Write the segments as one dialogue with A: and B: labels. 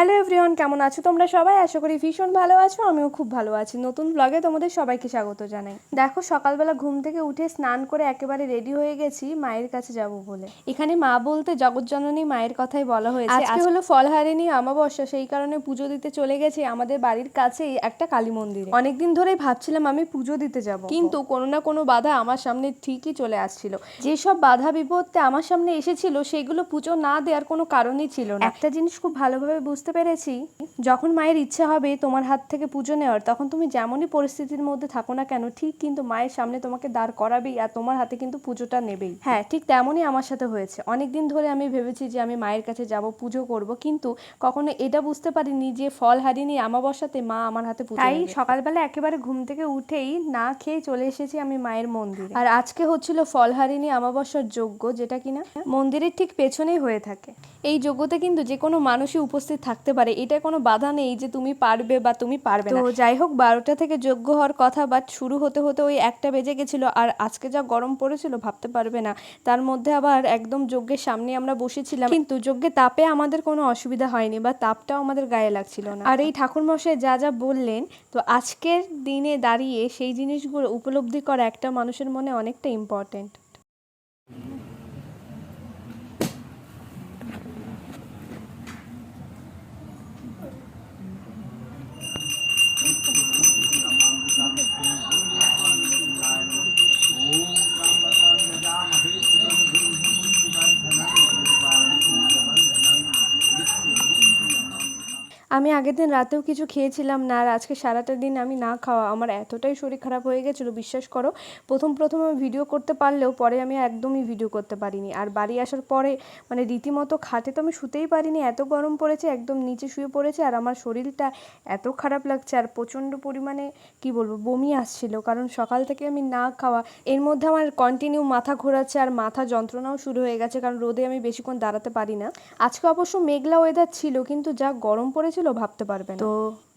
A: Hello everyone কেমন আছো তোমরা সবাই? আশা করি ভীষণ ভালো আছো আমিও খুব ভালো আছি। নতুন ব্লগে তোমাদের সবাইকে স্বাগত জানাই। দেখো সকালবেলা ঘুম থেকে উঠে স্নান করে একেবারে রেডি হয়ে গেছি মায়ের কাছে যাব বলে। এখানে মা বলতে জগৎজননী মায়ের কথাই বলা হয়েছে। আজকে হলো ফলহারিণী অমাবস্যা সেই কারণে পুজো দিতে চলে গেছি আমাদের বাড়ির কাছেই একটা কালী মন্দিরে। অনেকদিন ধরেই ভাবছিলাম আমি পুজো দিতে যাব। কিন্তু কোনো না কোনো বাধা আমার সামনে ঠিকই চলে আসছিল। যেসব বাধা বিপত্তি আমার সামনে এসেছিল সেগুলো পুজো না দেওয়ার কোনো কারণই ছিল না। একটা জিনিস খুব ভালোভাবে বুঝতে পেরেছি। যখন মায়ের ইচ্ছা হবে তোমার হাত থেকে পুজো নেওয়ার তখন তুমি যেমনই পরিস্থিতির মধ্যে থাকো না কেন ঠিক কিন্তু মায়ের সামনে তোমাকে দাঁড় করাবেই আর তোমার হাতে কিন্তু পুজোটা নেবেই। হ্যাঁ ঠিক তেমনই আমার সাথে হয়েছে। অনেকদিন ধরে আমি ভেবেছি যে আমি মায়ের কাছে যাব পুজো করব কিন্তু কখনো এটা বুঝতে পারিনি যে ফল হারিনি আমাবস্যাতে মা আমার হাতে পুজো তাই সকালবেলা একেবারে ঘুম থেকে উঠেই না খেয়ে চলে এসেছি আমি মায়ের মন্দিরে। আর আজকে হচ্ছিল ফলহারিণী আমাবস্যার যজ্ঞ যেটা কিনা মন্দিরের ঠিক পেছনেই হয়ে থাকে। এই যজ্ঞতে কিন্তু যে কোনো মানুষই উপস্থিত থাকতে পারে এটা কোনো বাধা নেই যে তুমি পারবে বা তুমি পারবে না। তো যাই হোক বারোটা থেকে যজ্ঞ হওয়ার কথা বাট শুরু হতে হতে ওই একটা বেজে গেছিল আর আজকে যা গরম পড়েছিল ভাবতে পারবে না। তার মধ্যে আবার একদম যজ্ঞের সামনে আমরা বসেছিলাম কিন্তু যজ্ঞে তাপে আমাদের কোনো অসুবিধা হয়নি বা তাপটাও আমাদের গায়ে লাগছিল না। আর এই ঠাকুরমশাই যা যা বললেন তো আজকের দিনে দাঁড়িয়ে সেই জিনিসগুলো উপলব্ধি করা একটা মানুষের মনে অনেকটা ইম্পর্টেন্ট আমি আগের দিন রাতেও কিছু খেয়েছিলাম না আর আজকে সারাটা দিন আমি না খাওয়া। আমার এতটাই শরীর খারাপ হয়ে গেছিল, বিশ্বাস করো। প্রথম প্রথম আমি ভিডিও করতে পারলেও পরে আমি একদমই ভিডিও করতে পারিনি। আর বাড়ি আসার পরে মানে রীতিমতো খাটে তো আমি শুতেই পারিনি, এত গরম পড়েছে, একদম নিচে শুয়ে পড়েছে আর আমার শরীরটা এত খারাপ লাগছে আর প্রচণ্ড পরিমাণে, কি বলব, বমি আসছিল। কারণ সকাল থেকে আমি না খাওয়া, এর মধ্যে আমার কন্টিনিউ মাথা ঘোরাচ্ছে আর মাথা যন্ত্রণাও শুরু হয়ে গেছে। কারণ রোদে আমি বেশিক্ষণ দাঁড়াতে পারি না। আজকে অবশ্য মেঘলা ওয়েদার ছিল, কিন্তু যা গরম পড়েছিল ভাবতে পারবেন তো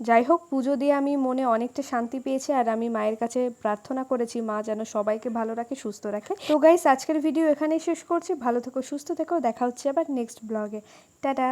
A: যাই হোক, পুজো দিয়ে আমি মনে অনেকটা শান্তি পেয়েছি আর আমি মায়ের কাছে প্রার্থনা করেছি, মা যেন সবাইকে ভালো রাখে, সুস্থ রাখে। তো গাইস আজকের ভিডিও এখানেই শেষ করছি। ভালো থেকো, সুস্থ থেকো। দেখা হচ্ছে আবার নেক্সট ব্লগে টাটা!